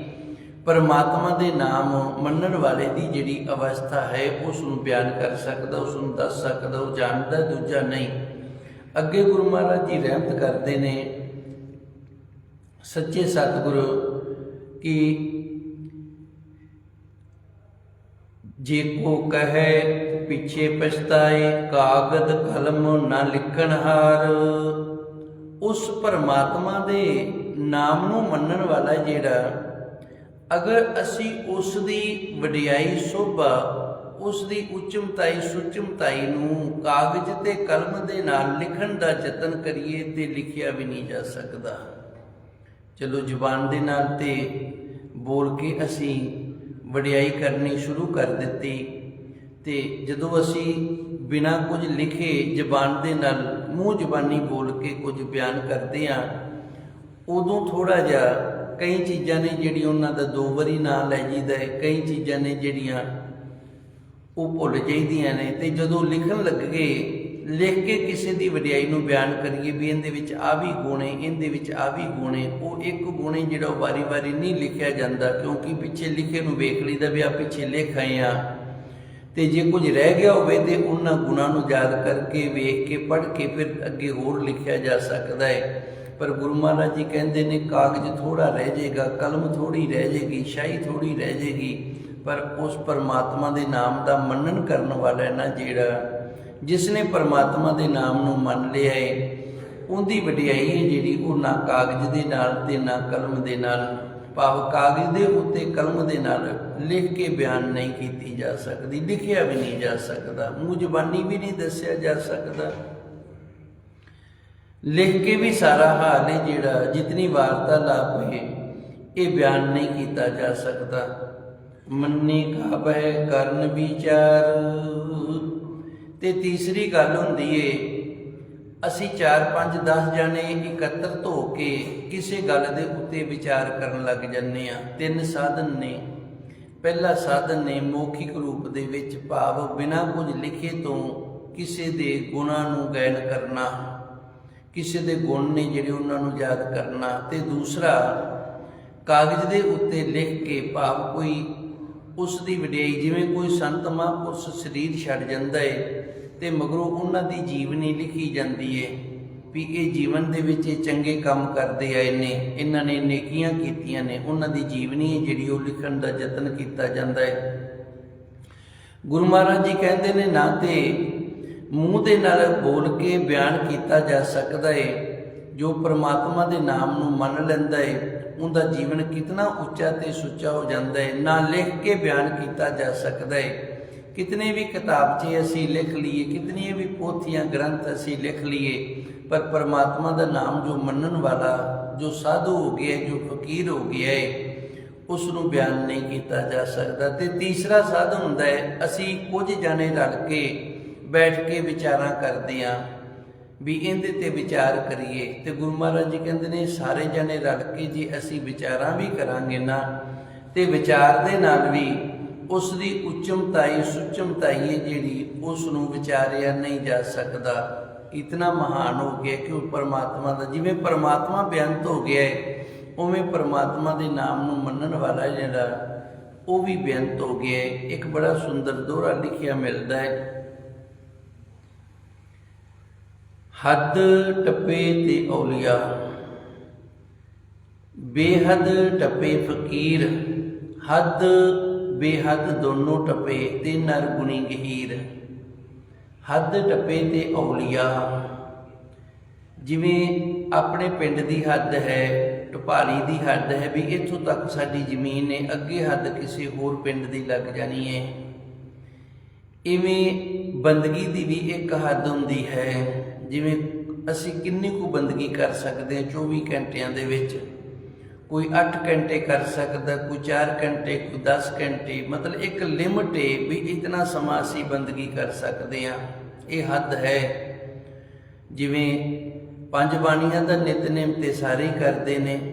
ਪਰਮਾਤਮਾ ਦੇ ਨਾਮ ਮੰਨਣ ਵਾਲੇ ਦੀ ਜਿਹੜੀ ਅਵਸਥਾ ਹੈ, ਉਸ ਨੂੰ ਬਿਆਨ ਕਰ ਸਕਦਾ, ਉਸ ਨੂੰ ਦੱਸ ਸਕਦਾ, ਉਹ ਜਾਣਦਾ ਦੂਜਾ ਨਹੀਂ। ਅੱਗੇ ਗੁਰੂ ਮਹਾਰਾਜ ਜੀ ਰਹਿਮਤ ਕਰਦੇ ਨੇ ਸੱਚੇ ਸਤਿਗੁਰੂ ਕਿ ਜੇ ਕੋ ਕਹੇ ਪਿੱਛੇ ਪਛਤਾਏ ਕਾਗਦ ਕਲਮ ਨਾ ਲਿਖਣ ਹਾਰ। ਉਸ ਪਰਮਾਤਮਾ ਦੇ ਨਾਮ ਨੂੰ ਮੰਨਣ ਵਾਲਾ ਜਿਹੜਾ, ਅਗਰ ਅਸੀਂ ਉਸ ਦੀ ਵਡਿਆਈ ਸੋਭਾ, ਉਸ ਦੀ ਉੱਚਮਤਾਈ ਸੁਚਮਤਾਈ ਨੂੰ ਕਾਗਜ਼ ਤੇ ਕਲਮ ਦੇ ਨਾਲ ਲਿਖਣ ਦਾ ਯਤਨ ਕਰੀਏ ਤੇ ਲਿਖਿਆ ਵੀ ਨਹੀਂ ਜਾ ਸਕਦਾ। ਚਲੋ ਜ਼ੁਬਾਨ ਦੇ ਨਾਲ ਤੇ ਬੋਲ ਕੇ ਅਸੀਂ ਵਡਿਆਈ ਕਰਨੀ ਸ਼ੁਰੂ ਕਰ ਦਿੱਤੀ। ਤੇ ਜਦੋਂ ਅਸੀਂ ਬਿਨਾਂ ਕੁਝ ਲਿਖੇ ਜ਼ਬਾਨ ਦੇ ਨਾਲ ਮੂੰਹ ਜ਼ਬਾਨੀ ਬੋਲ ਕੇ ਕੁਝ ਬਿਆਨ ਕਰਦੇ ਆ ਉਦੋਂ ਥੋੜਾ ਜਿਹਾ ਕਈ ਚੀਜ਼ਾਂ ਨੇ ਜਿਹੜੀ ਉਹਨਾਂ ਦਾ ਦੋ ਵਾਰੀ ਨਾਂ ਲੈ ਜੀਦਾ ਹੈ, ਕਈ ਚੀਜ਼ਾਂ ਨੇ ਜਿਹੜੀਆਂ ਉਹ ਭੁੱਲ ਜਾਈਦੀਆਂ ਨੇ ਤੇ ਜਦੋਂ ਲਿਖਣ ਲੱਗੇ, ਲਿਖ ਕੇ ਕਿਸੇ ਦੀ ਵਡਿਆਈ ਨੂੰ ਬਿਆਨ ਕਰੀਏ ਵੀ ਇਹਦੇ ਵਿੱਚ ਆ ਵੀ ਗੁਣੇ ਇਹਦੇ ਵਿੱਚ ਆ ਵੀ ਗੁਣੇ ਉਹ ਇੱਕ ਗੁਣੇ ਹੈ ਜਿਹੜਾ ਵਾਰੀ-ਵਾਰੀ ਨਹੀਂ ਲਿਖਿਆ ਜਾਂਦਾ ਕਿਉਂਕਿ ਪਿੱਛੇ ਲਿਖੇ ਨੂੰ ਵੇਖ ਲਈਦਾ ਵੀ ਆ ਪਿੱਛੇ ਲਿਖ ਆਏ ਆ। ਤੇ ਜੇ ਕੁਝ ਰਹਿ ਗਿਆ ਹੋਵੇ ਤੇ ਉਹਨਾਂ ਗੁਣਾਂ ਨੂੰ ਯਾਦ ਕਰਕੇ ਵੇਖ ਕੇ, ਪੜ੍ਹ ਕੇ ਫਿਰ ਅੱਗੇ ਹੋਰ ਲਿਖਿਆ ਜਾ ਸਕਦਾ ਹੈ। ਪਰ ਗੁਰੂ ਮਹਾਰਾਜ ਜੀ ਕਹਿੰਦੇ ਨੇ, ਕਾਗਜ਼ ਥੋੜਾ ਰਹਿ ਜਾਏਗਾ, ਕਲਮ ਥੋੜੀ ਰਹਿ ਜਾਏਗੀ, ਸ਼ਾਹੀ ਥੋੜੀ ਰਹਿ ਜਾਏਗੀ, ਪਰ ਉਸ ਪਰਮਾਤਮਾ ਦੇ ਨਾਮ ਦਾ ਮੰਨਣ ਕਰਨ ਵਾਲਾ ਹੈ ਨਾ ਜਿਹੜਾ, ਜਿਸ ਨੇ ਪਰਮਾਤਮਾ ਦੇ ਨਾਮ ਨੂੰ ਮੰਨ ਲਿਆ ਹੈ। ਉਹਦੀ ਵਡਿਆਈ ਹੈ ਜਿਹੜੀ ਉਹ ਨਾ ਕਾਗਜ਼ ਦੇ ਨਾਲ ਤੇ ਨਾ ਕਲਮ ਦੇ ਨਾਲ ਭਾਵ ਕਾਗਜ਼ ਦੇ ਉੱਤੇ ਕਲਮ ਦੇ ਨਾਲ ਲਿਖ ਕੇ ਬਿਆਨ ਨਹੀਂ ਕੀਤੀ ਜਾ ਸਕਦੀ, ਲਿਖਿਆ ਵੀ ਨਹੀਂ ਜਾ ਸਕਦਾ, ਮੂੰਹ ਜ਼ਬਾਨੀ ਵੀ ਨਹੀਂ ਦੱਸਿਆ ਜਾ ਸਕਦਾ। ਲਿਖ ਕੇ ਵੀ ਸਾਰਾ ਹਾਲ ਹੈ ਜਿਹੜਾ ਜਿਤਨੀ ਵਾਰਤਾਲਾਪ ਹੈ ਇਹ ਬਿਆਨ ਨਹੀਂ ਕੀਤਾ ਜਾ ਸਕਦਾ। ਮੰਨੀ ਕਾ ਬਹਿ ਕਰਨ ਵਿਚਾਰ। ਤੇ ਤੀਸਰੀ ਗੱਲ ਹੁੰਦੀ ਏ ਅਸੀਂ 4 5 10 ਜਣੇ ਇਕੱਤਰ ਹੋ ਕੇ ਕਿਸੇ ਗੱਲ ਦੇ ਉੱਤੇ ਵਿਚਾਰ ਕਰਨ ਲੱਗ ਜੰਨੇ ਆ ਤਿੰਨ ਸਾਧਨ ਨੇ। ਪਹਿਲਾ ਸਾਧਨ ਨੇ ਮੌਖਿਕ ਰੂਪ ਦੇ ਵਿੱਚ ਭਾਵ ਬਿਨਾਂ ਕੁਝ ਲਿਖੇ ਤੋਂ ਕਿਸੇ ਦੇ ਗੁਣਾਂ ਨੂੰ ਗੈਨ ਕਰਨਾ, ਕਿਸੇ ਦੇ ਗੁਣ ਨੇ ਜਿਹੜੇ ਉਹਨਾਂ ਨੂੰ ਯਾਦ ਕਰਨਾ ਤੇ ਦੂਸਰਾ, ਕਾਗਜ਼ ਦੇ ਉੱਤੇ ਲਿਖ ਕੇ ਭਾਵ ਕੋਈ ਉਸ ਦੀ ਵਡਿਆਈ, ਜਿਵੇਂ ਕੋਈ ਸੰਤ ਮਹਾਂਪੁਰਸ਼ ਸਰੀਰ ਛੱਡ ਜਾਂਦਾ ਏ ਤੇ ਮਗਰੋਂ ਉਹਨਾਂ ਦੀ ਜੀਵਨੀ ਲਿਖੀ ਜਾਂਦੀ ਏ ਵੀ ਇਹ ਜੀਵਨ ਦੇ ਵਿੱਚ ਇਹ ਚੰਗੇ ਕੰਮ ਕਰਦੇ ਆਏ ਨੇ, ਇਹਨਾਂ ਨੇ ਨੇਕੀਆਂ ਕੀਤੀਆਂ ਨੇ, ਉਹਨਾਂ ਦੀ ਜੀਵਨੀ ਹੈ ਜਿਹੜੀ ਉਹ ਲਿਖਣ ਦਾ ਯਤਨ ਕੀਤਾ ਜਾਂਦਾ ਹੈ ਗੁਰੂ ਮਹਾਰਾਜ ਜੀ ਕਹਿੰਦੇ ਨੇ, ਨਾ ਤੇ ਮੂੰਹ ਦੇ ਨਾਲ ਬੋਲ ਕੇ ਬਿਆਨ ਕੀਤਾ ਜਾ ਸਕਦਾ ਏ, ਜੋ ਪ੍ਰਮਾਤਮਾ ਦੇ ਨਾਮ ਨੂੰ ਮੰਨ ਲੈਂਦਾ ਏ, ਉਹਦਾ ਜੀਵਨ ਕਿਤਨਾ ਉੱਚਾ ਤੇ ਸੁੱਚਾ ਹੋ ਜਾਂਦਾ ਹੈ ਨਾ ਲਿਖ ਕੇ ਬਿਆਨ ਕੀਤਾ ਜਾ ਸਕਦਾ ਹੈ ਕਿਤਨੇ ਵੀ ਕਿਤਾਬਚੇ ਅਸੀਂ ਲਿਖ ਲਈਏ ਕਿਤਨੀਆਂ ਵੀ ਪੋਥੀਆਂ ਗ੍ਰੰਥ ਅਸੀਂ ਲਿਖ ਲਈਏ ਪਰ ਪਰਮਾਤਮਾ ਦਾ ਨਾਮ ਜੋ ਮੰਨਣ ਵਾਲਾ ਜੋ ਸਾਧੂ ਹੋ ਗਿਆ ਜੋ ਫਕੀਰ ਹੋ ਗਿਆ ਹੈ ਉਸ ਨੂੰ ਬਿਆਨ ਨਹੀਂ ਕੀਤਾ ਜਾ ਸਕਦਾ ਤੇ ਤੀਸਰਾ ਸਾਧਨ ਹੁੰਦਾ ਹੈ ਅਸੀਂ ਕੁਝ ਜਾਣੇ ਰਲ ਕੇ ਬੈਠ ਕੇ ਵਿਚਾਰਾਂ ਕਰਦੇ ਆਂ ਵੀ ਇਹਦੇ ਤੇ ਵਿਚਾਰ ਕਰੀਏ ਤੇ ਗੁਰੂ ਮਹਾਰਾਜ ਜੀ ਕਹਿੰਦੇ ਨੇ ਸਾਰੇ ਜਣੇ ਰਲ ਕੇ ਜੇ ਅਸੀਂ ਵਿਚਾਰਾਂ ਵੀ ਕਰਾਂਗੇ ਨਾ ਤੇ ਵਿਚਾਰ ਦੇ ਨਾਲ ਵੀ ਉਸ ਦੀ ਉੱਚਮਤਾਈ ਸੁਚਮਤਾਈ ਹੈ ਜਿਹੜੀ ਉਸ ਨੂੰ ਵਿਚਾਰਿਆ ਨਹੀਂ ਜਾ ਸਕਦਾ, ਇਤਨਾ ਮਹਾਨ ਹੋ ਗਿਆ ਕਿ ਉਹ ਪਰਮਾਤਮਾ ਦਾ, ਜਿਵੇਂ ਪਰਮਾਤਮਾ ਬੇਅੰਤ ਹੋ ਗਿਆ ਹੈ ਉਵੇਂ ਪਰਮਾਤਮਾ ਦੇ ਨਾਮ ਨੂੰ ਮੰਨਣ ਵਾਲਾ ਜਿਹੜਾ, ਉਹ ਵੀ ਬੇਅੰਤ ਹੋ ਗਿਆ ਹੈ ਇੱਕ ਬੜਾ ਸੁੰਦਰ ਦੋਹਰਾ ਲਿਖਿਆ ਮਿਲਦਾ ਹੈ ਹੱਦ ਟੱਪੇ ਤੇ ਔਲੀਆ, ਬੇਹੱਦ ਟੱਪੇ ਫਕੀਰ, ਹੱਦ ਬੇਹੱਦ ਦੋਨੋਂ ਟੱਪੇ ਤੇ ਨਰ ਗੁਣੀ ਗਹੀਰ। ਹੱਦ ਟੱਪੇ ਤੇ ਔਲੀਆ। ਜਿਵੇਂ ਆਪਣੇ ਪਿੰਡ ਦੀ ਹੱਦ ਹੈ, ਟਪਾਲੀ ਦੀ ਹੱਦ ਹੈ, ਵੀ ਇੱਥੋਂ ਤੱਕ ਸਾਡੀ ਜ਼ਮੀਨ ਹੈ ਅੱਗੇ ਹੱਦ ਕਿਸੇ ਹੋਰ ਪਿੰਡ ਦੀ ਲੱਗ ਜਾਣੀ ਹੈ। ਇਵੇਂ ਬੰਦਗੀ ਦੀ ਵੀ ਇੱਕ ਹੱਦ ਹੁੰਦੀ ਹੈ, ਜਿਵੇਂ ਅਸੀਂ ਕਿੰਨੀ ਕੁ ਬੰਦਗੀ ਕਰ ਸਕਦੇ ਹਾਂ 24 ਘੰਟਿਆਂ ਦੇ ਵਿੱਚ। ਕੋਈ 8 ਘੰਟੇ ਕਰ ਸਕਦਾ, ਕੋਈ 4 ਘੰਟੇ, ਕੋਈ 10 ਘੰਟੇ, ਮਤਲਬ ਇੱਕ ਲਿਮਟ ਹੈ ਵੀ ਇਤਨਾ ਸਮਾਂ ਅਸੀਂ ਬੰਦਗੀ ਕਰ ਸਕਦੇ ਹਾਂ। ਇਹ ਹੱਦ ਹੈ। ਜਿਵੇਂ ਪੰਜ ਬਾਣੀਆਂ ਦਾ ਨਿਤਨੇਮ ਤੇ ਸਾਰੇ ਕਰਦੇ ਨੇ।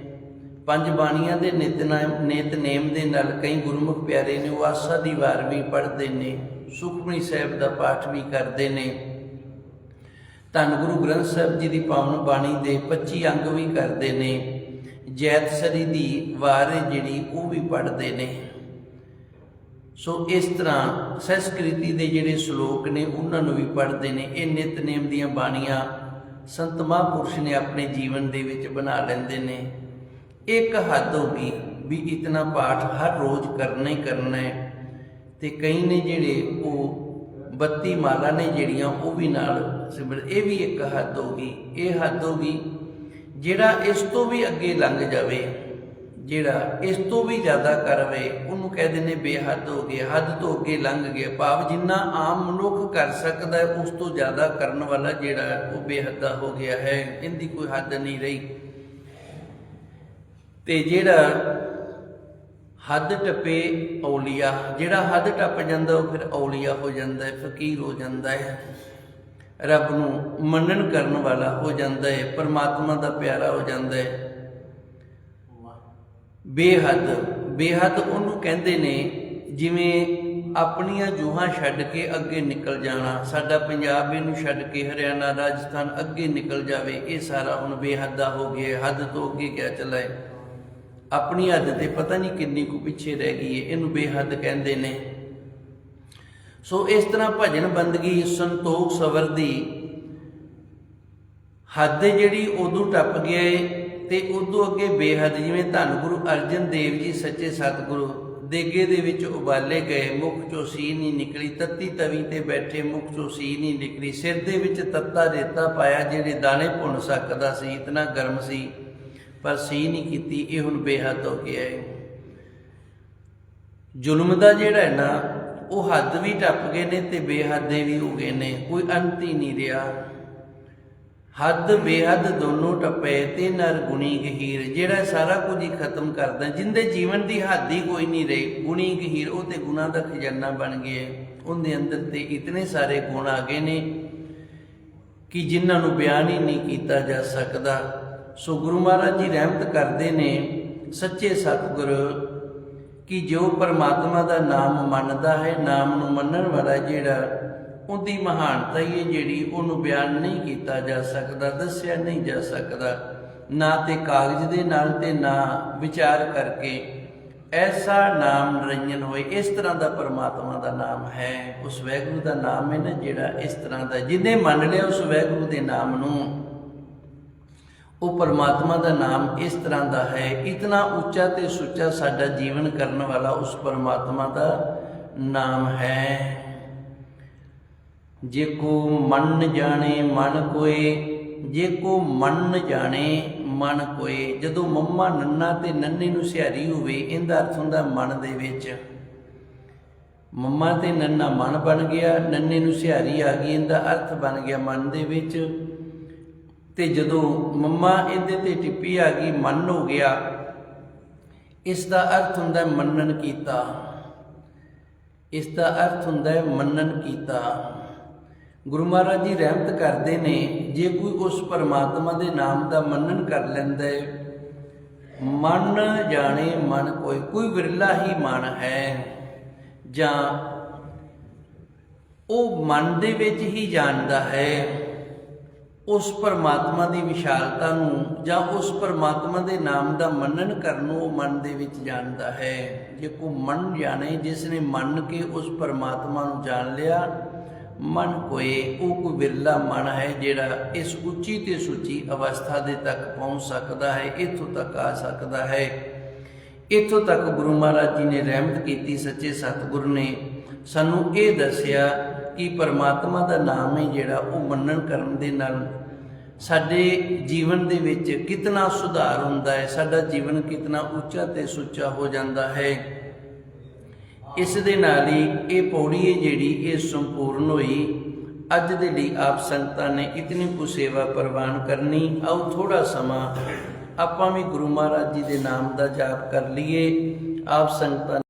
ਪੰਜ ਬਾਣੀਆਂ ਦੇ ਨਿਤਨੇਮ ਨਿਤਨੇਮ ਦੇ ਨਾਲ ਕਈ ਗੁਰਮੁਖ ਪਿਆਰੇ ਨੇ, ਉਹ ਆਸਾ ਦੀ ਵਾਰ ਵੀ ਪੜ੍ਹਦੇ ਨੇ, ਸੁਖਮਨੀ ਸਾਹਿਬ ਦਾ ਪਾਠ ਵੀ ਕਰਦੇ ਨੇ। ਧੰਨ ਗੁਰੂ ਗ੍ਰੰਥ ਸਾਹਿਬ ਜੀ ਦੀ ਪਾਵਨ ਬਾਣੀ ਦੇ 25 ਅੰਗ ਵੀ ਕਰਦੇ ਨੇ। ਜੈਤਸਰੀ ਦੀ ਵਾਰ ਹੈ ਜਿਹੜੀ ਉਹ ਵੀ ਪੜ੍ਹਦੇ ਨੇ। ਸੋ ਇਸ ਤਰ੍ਹਾਂ ਸੰਸਕ੍ਰਿਤੀ ਦੇ ਜਿਹੜੇ ਸ਼ਲੋਕ ਨੇ, ਉਹਨਾਂ ਨੂੰ ਵੀ ਪੜ੍ਹਦੇ ਨੇ। ਇਹ ਨਿਤਨੇਮ ਦੀਆਂ ਬਾਣੀਆਂ ਸੰਤ ਮਹਾਂਪੁਰਸ਼ ਨੇ ਆਪਣੇ ਜੀਵਨ ਦੇ ਵਿੱਚ ਬਣਾ ਲੈਂਦੇ ਨੇ। ਇੱਕ ਹੱਦ ਹੋ ਗਈ ਵੀ ਇਤਨਾ ਪਾਠ ਹਰ ਰੋਜ਼ ਕਰਨਾ ਹੀ ਕਰਨਾ ਹੈ। ਤੇ ਕਈ ਨੇ ਜਿਹੜੇ ਉਹ 32 ਮਾਲਾ ਨੇ ਜਿਹੜੀਆਂ, ਉਹ ਵੀ ਨਾਲ ਸਿਮਰ ਇਹ ਵੀ ਇੱਕ ਹੱਦ ਹੋ ਗਈ। ਇਹ ਹੱਦ ਹੋ ਗਈ ਜਿਹੜਾ ਇਸ ਤੋਂ ਵੀ ਅੱਗੇ ਲੰਘ ਜਾਵੇ, ਜਿਹੜਾ ਇਸ ਤੋਂ ਵੀ ਜ਼ਿਆਦਾ ਕਰਵੇ ਉਹਨੂੰ ਕਹਿ ਦਿੰਦੇ ਬੇਹੱਦ ਹੋ ਗਿਆ ਹੱਦ ਤੋਂ ਅੱਗੇ ਲੰਘ ਗਿਆ ਭਾਵ ਜਿੰਨਾ ਆਮ ਮਨੁੱਖ ਕਰ ਸਕਦਾ ਹੈ, ਉਸ ਤੋਂ ਜ਼ਿਆਦਾ ਕਰਨ ਵਾਲਾ ਜਿਹੜਾ ਉਹ ਬੇਹੱਦਾ ਹੋ ਗਿਆ ਹੈ। ਇਹਦੀ ਕੋਈ ਹੱਦ ਨਹੀਂ ਰਹੀ। ਤੇ ਜਿਹੜਾ ਹੱਦ ਟੱਪੇ ਔਲੀਆ, ਜਿਹੜਾ ਹੱਦ ਟੱਪ ਜਾਂਦਾ, ਉਹ ਫਿਰ ਔਲੀਆ ਹੋ ਜਾਂਦਾ ਹੈ, ਫਕੀਰ ਹੋ ਜਾਂਦਾ ਹੈ। ਰੱਬ ਨੂੰ ਮੰਨਣ ਕਰਨ ਵਾਲਾ ਹੋ ਜਾਂਦਾ ਹੈ ਪਰਮਾਤਮਾ ਦਾ ਪਿਆਰਾ ਹੋ ਜਾਂਦਾ ਹੈ ਬੇਹੱਦ ਬੇਹੱਦ ਉਹਨੂੰ ਕਹਿੰਦੇ ਨੇ ਜਿਵੇਂ ਆਪਣੀਆਂ ਜੂਹਾਂ ਛੱਡ ਕੇ ਅੱਗੇ ਨਿਕਲ ਜਾਣਾ, ਸਾਡਾ ਪੰਜਾਬ ਇਹਨੂੰ ਛੱਡ ਕੇ ਹਰਿਆਣਾ, ਰਾਜਸਥਾਨ ਅੱਗੇ ਨਿਕਲ ਜਾਵੇ, ਇਹ ਸਾਰਾ ਹੁਣ ਬੇਹੱਦਾ ਹੋ ਗਿਆ ਹੱਦ ਤੋਂ ਅੱਗੇ ਕਿਆ ਚਲਾ ਹੈ ਆਪਣੀ ਹੱਦ ਤੇ ਪਤਾ ਨਹੀਂ ਕਿੰਨੀ ਕੁ ਪਿੱਛੇ ਰਹਿ ਗਈ ਹੈ ਇਹਨੂੰ ਬੇਹੱਦ ਕਹਿੰਦੇ ਨੇ। ਸੋ ਇਸ ਤਰ੍ਹਾਂ ਭਜਨ ਬੰਦਗੀ, ਸੰਤੋਖ ਸਬਰ ਦੀ ਹੱਦ ਜਿਹੜੀ ਉਦੋਂ ਟੱਪ ਗਿਆ ਏ ਤੇ ਉਦੋਂ ਅੱਗੇ ਬੇਹੱਦ ਜਿਵੇਂ ਧੰਨ ਗੁਰੂ ਅਰਜਨ ਦੇਵ ਜੀ ਸੱਚੇ ਸਤਿਗੁਰੂ ਦੇਗੇ ਦੇ ਵਿੱਚ ਉਬਾਲੇ ਗਏ, ਮੁਖ ਚੋਂ ਸੀ ਨਹੀਂ ਨਿਕਲੀ, ਤੱਤੀ ਤਵੀ ਤੇ ਬੈਠੇ ਮੁਖ ਚੋਂ ਸੀ ਨਹੀਂ ਨਿਕਲੀ, ਸਿਰ ਦੇ ਵਿੱਚ ਤੱਤਾ ਰੇਤਾ ਪਾਇਆ ਜਿਹੜੇ ਦਾਣੇ ਭੁੰਨ ਸਕਦਾ ਸੀ, ਇਤਨਾ ਗਰਮ ਸੀ, ਪਰ ਸੀ ਨਹੀਂ ਕੀਤੀ, ਇਹ ਹੁਣ ਬੇਹੱਦ ਹੋ ਗਿਆ ਹੈ ਜ਼ੁਲਮ ਦਾ ਜਿਹੜਾ ਹੈ ਨਾ ਉਹ ਹੱਦ ਵੀ ਟੱਪ ਗਏ ਨੇ ਤੇ ਬੇਹੱਦੇ ਵੀ ਹੋ ਗਏ ਨੇ, ਕੋਈ ਅੰਤ ਹੀ ਨਹੀਂ ਰਿਹਾ। ਹੱਦ, ਬੇਹੱਦ ਦੋਨੋਂ ਟੱਪੇ ਤੇ ਨਰ ਗੁਣੀ ਗਹੀਰ, ਜਿਹੜਾ ਸਾਰਾ ਕੁਝ ਹੀ ਖਤਮ ਕਰਦਾ ਜਿੰਦੇ ਜੀਵਨ ਦੀ ਹੱਦ ਹੀ ਕੋਈ ਨਹੀਂ ਰਹੀ, ਗੁਣੀ ਗਹੀਰ, ਉਹ ਤੇ ਗੁਨਾ ਦਾ ਖਜ਼ਾਨਾ ਬਣ ਗਿਆ। ਉਹਦੇ ਅੰਦਰ ਤੇ ਇਤਨੇ ਸਾਰੇ ਗੁਣ ਆ ਗਏ ਨੇ ਕਿ ਜਿਨ੍ਹਾਂ ਨੂੰ ਬਿਆਨ ਹੀ ਨਹੀਂ ਕੀਤਾ ਜਾ ਸਕਦਾ। ਸੋ ਗੁਰੂ ਮਹਾਰਾਜ ਜੀ ਰਹਿਮਤ ਕਰਦੇ ਨੇ, ਸੱਚੇ ਸਤਿਗੁਰ ਕਿ ਜੋ ਪਰਮਾਤਮਾ ਦਾ ਨਾਮ ਮੰਨਦਾ ਹੈ, ਨਾਮ ਨੂੰ ਮੰਨਣ ਵਾਲਾ ਜਿਹੜਾ ਉਹਦੀ ਮਹਾਨਤਾ ਹੀ ਹੈ, ਜਿਹੜੀ ਉਹਨੂੰ ਬਿਆਨ ਨਹੀਂ ਕੀਤਾ ਜਾ ਸਕਦਾ, ਦੱਸਿਆ ਨਹੀਂ ਜਾ ਸਕਦਾ। ਨਾ ਤੇ ਕਾਗਜ਼ ਦੇ ਨਾਲ ਤੇ ਨਾ ਵਿਚਾਰ ਕਰਕੇ ਐਸਾ ਨਾਮ ਨਿਰੰਜਨ ਹੋਏ, ਇਸ ਤਰ੍ਹਾਂ ਦਾ ਪਰਮਾਤਮਾ ਦਾ ਨਾਮ ਹੈ। ਉਸ ਵੈਗੁਰੂ ਦਾ ਨਾਮ ਹੈ ਨਾ ਜਿਹੜਾ ਇਸ ਤਰ੍ਹਾਂ ਦਾ, ਜਿਹਨੇ ਮੰਨ ਲਿਆ ਉਸ ਵੈਗੁਰੂ ਦੇ ਨਾਮ ਨੂੰ। ਉਹ ਪਰਮਾਤਮਾ ਦਾ ਨਾਮ ਇਸ ਤਰ੍ਹਾਂ ਦਾ ਹੈ, ਇਤਨਾ ਉੱਚਾ ਤੇ ਸੁੱਚਾ ਸਾਡਾ ਜੀਵਨ ਕਰਨ ਵਾਲਾ ਉਸ ਪਰਮਾਤਮਾ ਦਾ ਨਾਮ ਹੈ। ਜੇ ਕੋ ਮਨ ਜਾਣੇ, ਮਨ ਕੋਏ, ਜੇ ਕੋ ਮਨ ਜਾਣੇ, ਮਨ ਕੋਏ। ਜਦੋਂ ਮੰਮਾ ਨੰਨਾ ਤੇ ਨੰਨੇ ਨੂੰ ਸਿਹਾਰੀ ਹੋਵੇ, ਇਹਦਾ ਅਰਥ ਹੁੰਦਾ ਮਨ ਦੇ ਵਿੱਚ। ਮੰਮਾ ਤੇ ਨੰਨਾ ਮਨ ਬਣ ਗਿਆ, ਨੰਨੇ ਨੂੰ ਸਿਹਾਰੀ ਆ ਗਈ, ਇਹਦਾ ਅਰਥ ਬਣ ਗਿਆ ਮਨ ਦੇ ਵਿੱਚ। ਤੇ ਜਦੋਂ ਮੰਮਾ ਇਹਦੇ ਤੇ ਟਿੱਪੀ ਆ ਗਈ, ਮਨ ਹੋ ਗਿਆ। ਇਸ ਦਾ ਅਰਥ ਹੁੰਦਾ ਹੈ ਮੰਨਣ ਕੀਤਾ। ਇਸ ਦਾ ਅਰਥ ਹੁੰਦਾ ਹੈ ਮੰਨਣ ਕੀਤਾ। ਗੁਰੂ ਮਹਾਰਾਜ ਜੀ ਰਹਿਮਤ ਕਰਦੇ ਨੇ, ਜੇ ਕੋਈ ਉਸ ਪਰਮਾਤਮਾ ਦੇ ਨਾਮ ਦਾ ਮੰਨਣ ਕਰ ਲੈਂਦਾ ਹੈ, ਮਨ ਜਾਣੇ ਮਨ ਕੋਈ ਕੋਈ ਵਿਰਲਾ ਹੀ ਮਨ ਹੈ। ਜਾਂ ਉਹ ਮਨ ਦੇ ਵਿੱਚ ਹੀ ਜਾਣਦਾ ਹੈ। ਉਸ ਪਰਮਾਤਮਾ ਦੀ ਵਿਸ਼ਾਲਤਾ ਨੂੰ ਜਾਂ ਉਸ ਪਰਮਾਤਮਾ ਦੇ ਨਾਮ ਦਾ ਮੰਨਣ ਕਰਨ ਨੂੰ ਉਹ ਮਨ ਦੇ ਵਿੱਚ ਜਾਣਦਾ ਹੈ। ਜੇ ਕੋ ਮਨ ਜਾਣੇ ਜਿਸ ਨੇ ਮੰਨ ਕੇ ਉਸ ਪਰਮਾਤਮਾ ਨੂੰ ਜਾਣ ਲਿਆ, ਮਨ ਕੋਏ, ਉਹ ਕੋਈ ਵਿਰਲਾ ਮਨ ਹੈ ਜਿਹੜਾ ਇਸ ਉੱਚੀ ਤੇ ਸੁੱਚੀ ਅਵਸਥਾ ਦੇ ਤੱਕ ਪਹੁੰਚ ਸਕਦਾ ਹੈ, ਇੱਥੋਂ ਤੱਕ ਆ ਸਕਦਾ ਹੈ। ਇੱਥੋਂ ਤੱਕ ਗੁਰੂ ਮਹਾਰਾਜ ਜੀ ਨੇ ਰਹਿਮਤ ਕੀਤੀ ਸੱਚੇ ਸਤਿਗੁਰ ਨੇ। ਸਾਨੂੰ ਇਹ ਦੱਸਿਆ ਕਿ ਪਰਮਾਤਮਾ ਦਾ ਨਾਮ ਹੈ ਜਿਹੜਾ ਉਹ ਮੰਨਣ ਕਰਨ ਦੇ ਨਾਲ ਸਾਡੇ ਜੀਵਨ ਦੇ ਵਿੱਚ ਕਿਤਨਾ ਸੁਧਾਰ ਹੁੰਦਾ ਹੈ, ਸਾਡਾ ਜੀਵਨ ਕਿਤਨਾ ਉੱਚਾ ਤੇ ਸੁੱਚਾ ਹੋ ਜਾਂਦਾ ਹੈ। ਇਸ ਦੇ ਨਾਲ ਹੀ ਇਹ ਪੌੜੀ ਹੈ ਜਿਹੜੀ ਇਹ ਸੰਪੂਰਨ ਹੋਈ। ਅੱਜ ਦੇ ਲਈ ਆਪ ਸੰਗਤਾਂ ਨੇ ਇਤਨੀ ਕੁ ਸੇਵਾ ਪ੍ਰਵਾਨ ਕਰਨੀ, ਆਓ ਥੋੜਾ ਸਮਾਂ ਆਪਾਂ ਵੀ ਗੁਰੂ ਮਹਾਰਾਜ ਜੀ ਦੇ ਨਾਮ ਦਾ ਜਾਪ ਕਰ ਲਈਏ। ਆਪ ਸੰਗਤਾਂ